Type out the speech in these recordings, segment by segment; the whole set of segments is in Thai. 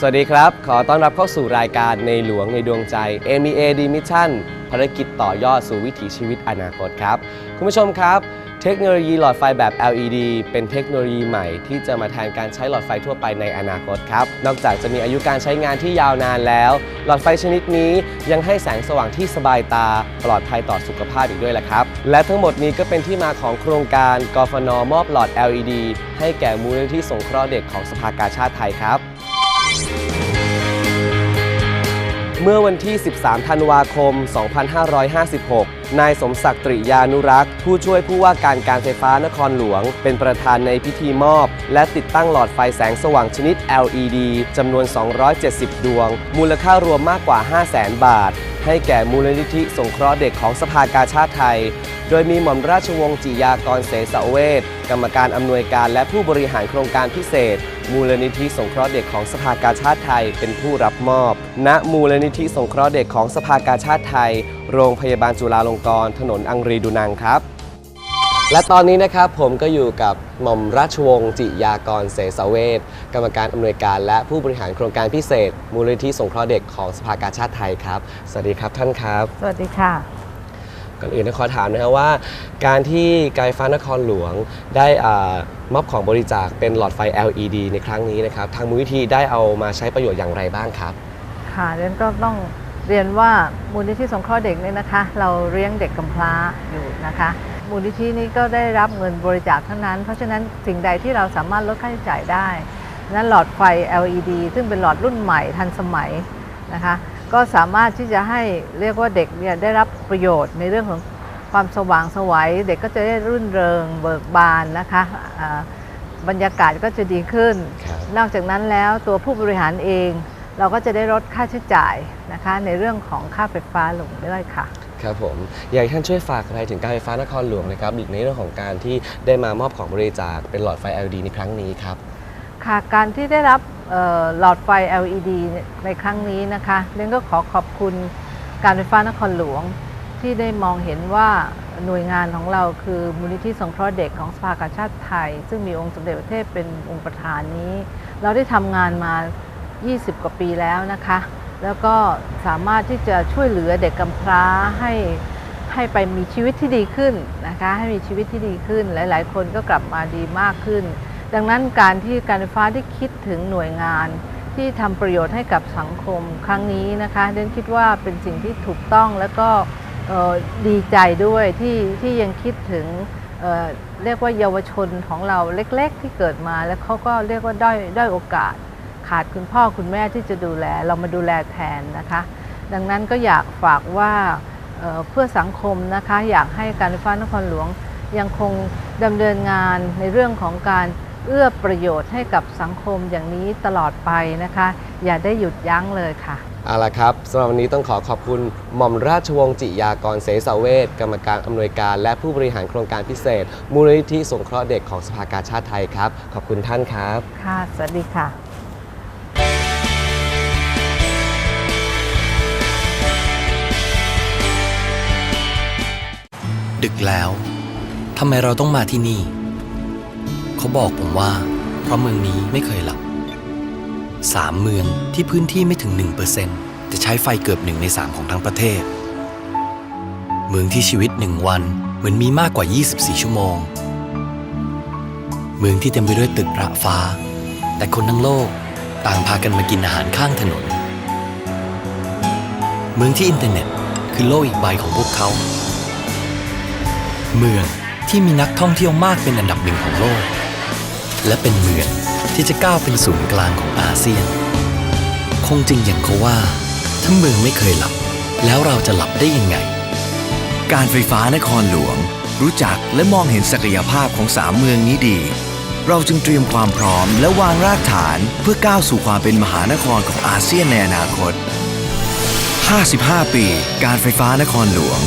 สวัสดีครับ ขอต้อนรับเข้าสู่รายการในหลวงในดวงใจ MEA D Mission ภารกิจต่อยอดสู่วิถีชีวิตอนาคตครับ คุณผู้ชมครับ เทคโนโลยีหลอดไฟแบบ LED เป็นเทคโนโลยีใหม่ที่จะมาแทนการใช้หลอดไฟทั่วไปในอนาคตครับ นอกจากจะมีอายุการใช้งานที่ยาวนานแล้ว หลอดไฟชนิดนี้ยังให้แสงสว่างที่สบายตา ปลอดภัยต่อสุขภาพอีกด้วยล่ะครับ และทั้งหมดนี้ก็เป็นที่มาของโครงการกฟนมอบหลอด LED ให้แก่มูลนิธิสงเคราะห์เด็กของสภากาชาติไทยครับ เมื่อวันที่ 13 ธันวาคม 2556 นายสมศักดิ์ตริยานุรักษ์ ผู้ช่วยผู้ว่าการการไฟฟ้านครหลวง เป็นประธานในพิธีมอบ และติดตั้งหลอดไฟแสงสว่างชนิด LED จำนวน 270 ดวง มูลค่ารวมมากกว่า 500,000 บาท ให้แก่มูลนิธิสงเคราะห์เด็กของสภากาชาติไทย โดยมีหม่อมราชวงศ์จิยากรเสสเวทกรรมการอำนวยการและผู้บริหารโครงการพิเศษ มูลนิธิสงเคราะห์เด็กของสภากาชาติไทยเป็นผู้รับมอบ ณ มูลนิธิสงเคราะห์เด็กของสภากาชาติไทย โรงพยาบาลจุฬาลงกรณ์ถนนอังรีดูนังครับ และตอนนี้นะครับผมก็อยู่กับหม่อมราชวงศ์จิยากรเสสเวทกรรมการอำนวยการและผู้บริหารโครงการพิเศษ มูลนิธิสงเคราะห์เด็กของสภากาชาติไทยครับ สวัสดีครับท่านครับ สวัสดีค่ะ ก่อนอื่นนะขอถามนะครับว่า การที่การไฟฟ้านครหลวงได้อามอบของบริจาคเป็นหลอดไฟ LED ในครั้งนี้นะครับทางมูลนิธิได้เอามาใช้ประโยชน์อย่างไรบ้างครับ ค่ะเรียนก็ต้องเรียนว่ามูลนิธิสงเคราะห์เด็กเนี่ยนะคะ เราเลี้ยงเด็กกำพร้าอยู่นะคะ มูลนิธินี้ก็ได้รับเงินบริจาคทั้งนั้น เพราะฉะนั้นสิ่งใดที่เราสามารถลดค่าใช้จ่ายได้นั้นหลอดไฟ LED ซึ่งเป็นหลอดรุ่นใหม่ทันสมัยนะคะ ก็สามารถที่จะให้เรียกว่าเด็กเนี่ยได้รับประโยชน์ในเรื่องของความสว่างไสวัยเด็กก็จะได้รื่นเริงเบิกบานนะคะอ่าบรรยากาศก็จะดีขึ้นครับนอกจากนั้นแล้วตัวผู้บริหารเอง เราก็จะได้ลดค่าใช้จ่ายนะคะในเรื่องของค่าไฟฟ้าลงด้วยค่ะครับผมอยากให้ท่านช่วยฝากอะไรถึงการไฟฟ้านครหลวงนะครับในเรื่องของการที่ได้มามอบของบริจาคเป็นหลอดไฟ LED ในครั้งนี้ครับค่ะการที่ได้รับเอ่อ หลอดไฟ LED ในครั้งนี้นะคะเรนก็ขอขอบคุณการไฟฟ้านครหลวงที่ได้มองเห็นว่าหน่วยงานของเราคือมูลนิธิสงเคราะห์เด็กของสภากาชาติไทย ซึ่งมีองค์สมเด็จพระเทพเป็นองค์ประธานนี้ เราได้ทำงานมา 20 กว่าปีแล้วนะคะ แล้วก็สามารถที่จะช่วยเหลือเด็กกำพร้าให้ให้ไปมีชีวิตที่ดีขึ้นนะคะ ให้มีชีวิตที่ดีขึ้น หลาย ๆ คนก็กลับมาดีมากขึ้น ดังนั้นการที่การไฟฟ้าได้คิดถึงหน่วยงาน ที่ทำประโยชน์ให้กับสังคมครั้งนี้นะคะเดนคิดว่าเป็นสิ่งที่ถูกต้องแล้วก็ดีใจด้วยที่ที่ยังคิดถึงเเรียกว่าเยาวชนของเราเล็ก ๆ ที่เกิดมาแล้วเขาก็เรียกว่าด้อยด้อยโอกาส ขาดคุณพ่อคุณแม่ที่จะดูแล เรามาดูแลแทนนะคะ ดังนั้นก็อยากฝากว่าเเพื่อสังคมนะคะอยากให้การไฟฟ้านครหลวงยังคงดำเนินงานในเรื่องของการ เอื้อประโยชน์ให้กับสังคมอย่างนี้ตลอดไปนะคะ อย่าได้หยุดยั้งเลยค่ะเอาละครับสำหรับวันนี้ต้องขอขอบคุณหม่อมราชวงศ์จิยากรเสสะเวทกรรมการอำนวยการ และผู้บริหารโครงการพิเศษ มูลนิธิสงเคราะห์เด็กของสภากาชาติไทยครับ ขอบคุณท่านครับ ค่ะ สวัสดีค่ะ ดึกแล้วทำไมเราต้องมาที่นี่ เขาบอกผมว่า เพราะเมืองนี้ไม่เคยหลับสามเมืองที่พื้นที่ไม่ถึง 1%จะใช้ไฟเกือบหนึ่งในสามของทั้งประเทศ เมืองที่ชีวิตหนึ่งวันเหมือนมีมากกว่า 24 ชั่วโมง เมืองที่เต็มไปด้วยตึกระฟ้า แต่คนทั้งโลกต่างพากันมากินอาหารข้างถนน เมืองที่อินเทอร์เน็ตคือโลกอีกใบของพวกเขา เมืองที่มีนักท่องเที่ยวมากเป็นอันดับหนึ่งของโลก และเป็นเมืองที่จะก้าวเป็นศูนย์กลางของอาเซียน คงจริงอย่างเขาว่าถ้าเมืองไม่เคยหลับ แล้วเราจะหลับได้ยังไง การไฟฟ้านครหลวง รู้จักและมองเห็นศักยภาพของสามเมืองนี้ดี เราจึงเตรียมความพร้อมและวางรากฐานเพื่อก้าวสู่ความเป็นมหานครของอาเซียนในอนาคต 55 ปี การไฟฟ้านครหลวง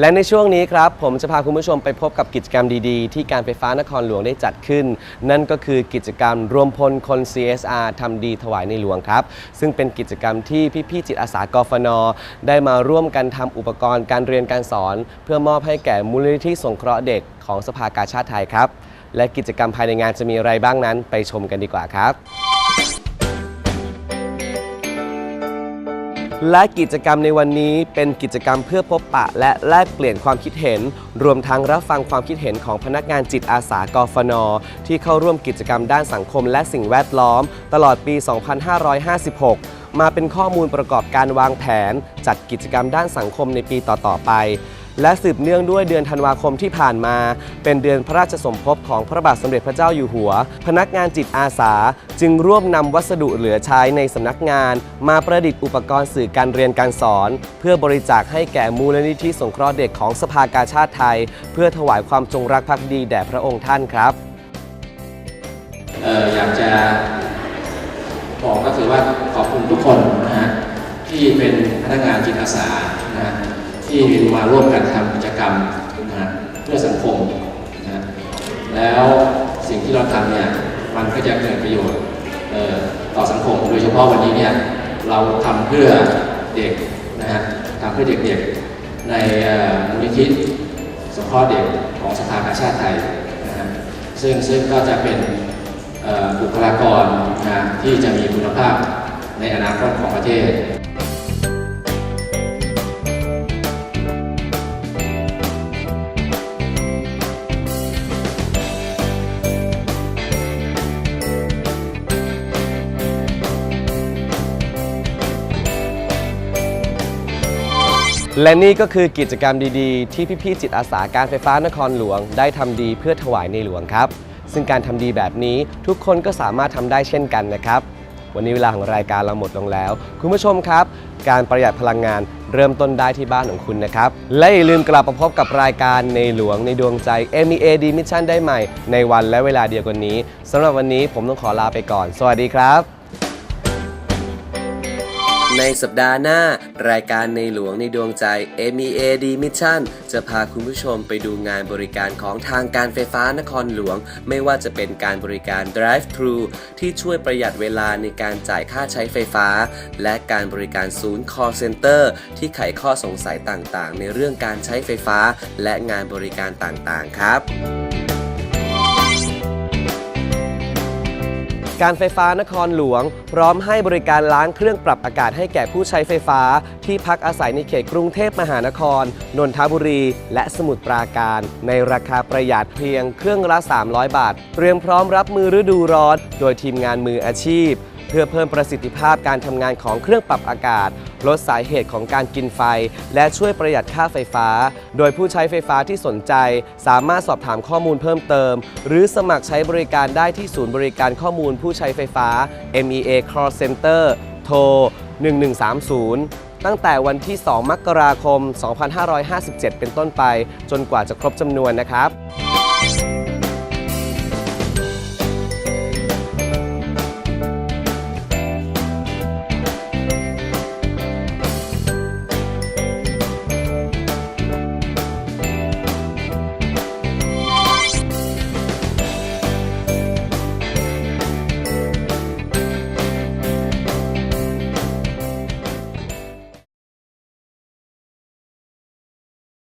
และในช่วงนี้ครับ ผมจะพาคุณผู้ชมไปพบกับกิจกรรมดีๆ ที่การไฟฟ้านครหลวงได้จัดขึ้น นั่นก็คือกิจกรรมรวมพลคน CSR ทำดีถวายในหลวงครับ ซึ่งเป็นกิจกรรมที่พี่ๆจิตอาสากฟน ได้มาร่วมกันทำอุปกรณ์การเรียนการสอน เพื่อมอบให้แก่มูลนิธิสงเคราะห์เด็กของสภากาชาติไทยครับ และกิจกรรมภายในงานจะมีอะไรบ้างนั้นไปชมกันดีกว่าครับ และกิจกรรมในวันนี้เป็นกิจกรรมเพื่อพบปะ และแลกเปลี่ยนความคิดเห็น รวมทั้งรับฟังความคิดเห็นของพนักงานจิตอาสากฟน ที่เข้าร่วมกิจกรรมด้านสังคมและสิ่งแวดล้อม ตลอดปี 2556 มาเป็นข้อมูลประกอบการวางแผน จัดกิจกรรมด้านสังคมในปีต่อๆไป และสืบเนื่องด้วยเดือนธันวาคมที่ผ่านมา เป็นเดือนพระราชสมภพของพระบาทสมเด็จพระเจ้าอยู่หัว พนักงานจิตอาสา จึงร่วมนำวัสดุเหลือใช้ในสำนักงาน มาประดิษฐ์อุปกรณ์สื่อการเรียนการสอน เพื่อบริจาคให้แก่มูลนิธิสงเคราะห์เด็กของสภากาชาติไทย เพื่อถวายความจงรักภักดีแด่พระองค์ท่านครับเอ่ออยากจะบอกก็คือว่าขอบคุณทุกคนนะฮะที่เป็นพนักงานจิตอาสานะฮะ ที่มาร่วมกันทำกิจกรรมนะฮะเพื่อสังคมนะฮะแล้วสิ่งที่เราทำเนี่ยมันก็จะเกิดประโยชน์ต่อสังคมโดยเฉพาะวันนี้เนี่ยเราทำเพื่อเด็กนะฮะทำเพื่อเด็กๆในมูลนิธิสงเคราะห์เด็กของสภากาชาติไทยนะฮะซึ่งซึ่งก็จะเป็นบุคลากรนะที่จะมีคุณภาพในอนาคตของประเทศ และนี่ก็คือกิจกรรมดีๆ ที่พี่ๆจิตอาสาการไฟฟ้านครหลวง ได้ทำดีเพื่อถวายในหลวงครับ ซึ่งการทำดีแบบนี้ทุกคนก็สามารถทำได้เช่นกันนะครับ วันนี้เวลาของรายการเราหมดลงแล้ว คุณผู้ชมครับ การประหยัดพลังงานเริ่มต้นได้ที่บ้านของคุณนะครับ และอย่าลืมกลับมาพบกับรายการในหลวงในดวงใจ MEA D Mission ได้ใหม่ ในวันและเวลาเดียวกันนี้สำหรับวันนี้ผมต้องขอลาไปก่อน สวัสดีครับ ในสัปดาห์หน้า รายการในหลวงในดวงใจ MEA D Mission จะพาคุณผู้ชมไปดูงานบริการของทางการไฟฟ้านครหลวง ไม่ว่าจะเป็นการบริการ Drive Thru ที่ช่วยประหยัดเวลาในการจ่ายค่าใช้ไฟฟ้า และการบริการศูนย์ Call Center ที่ไขข้อสงสัยต่างๆ ในเรื่องการใช้ไฟฟ้า และงานบริการต่างๆ ครับ การไฟฟ้านครหลวง พร้อมให้บริการล้างเครื่องปรับอากาศให้แก่ผู้ใช้ไฟฟ้า ที่พักอาศัยในเขตกรุงเทพมหานคร นนทบุรี และสมุทรปราการ ในราคาประหยัดเพียงเครื่องละ 300 บาท เตรียมพร้อมรับมือฤดูร้อน โดยทีมงานมืออาชีพ เพื่อเพิ่มประสิทธิภาพการทำงานของเครื่องปรับอากาศ ลดสาเหตุของการกินไฟ และช่วยประหยัดค่าไฟฟ้า โดยผู้ใช้ไฟฟ้าที่สนใจ สามารถสอบถามข้อมูลเพิ่มเติม หรือสมัครใช้บริการได้ที่ศูนย์บริการข้อมูลผู้ใช้ไฟฟ้า MEA Call Center โทร 1130ตั้งแต่วันที่ 2 มกราคม 2557 เป็นต้นไป จนกว่าจะครบจำนวนนะครับ